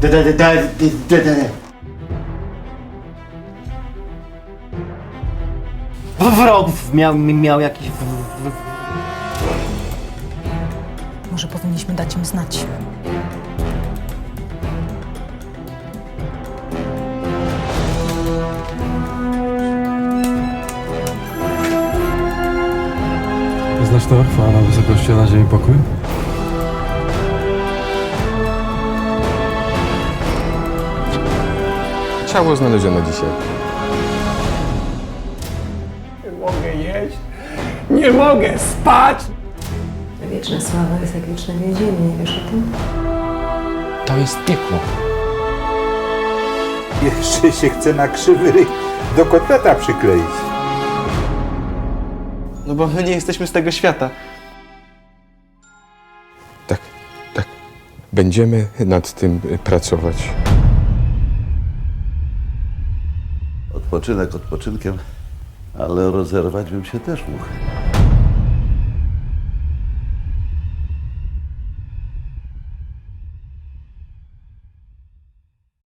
Da, da, da, da, da, da, da. Wrogów miał, miał jakiś... Może powinniśmy dać im znać. Znasz to, chwała na wysokości, a na ziemi pokój? Ciało znaleziono dzisiaj. Nie mogę jeść, nie mogę spać. Wieczna sława jest jak wieczne więzienie, nie wiesz o tym? To jest piekło. Jeszcze się chce na krzywy ryj do kotleta przykleić. No bo my nie jesteśmy z tego świata. Tak, tak. Będziemy nad tym pracować. Odpoczynek odpoczynkiem, ale rozerwać bym się też mógł.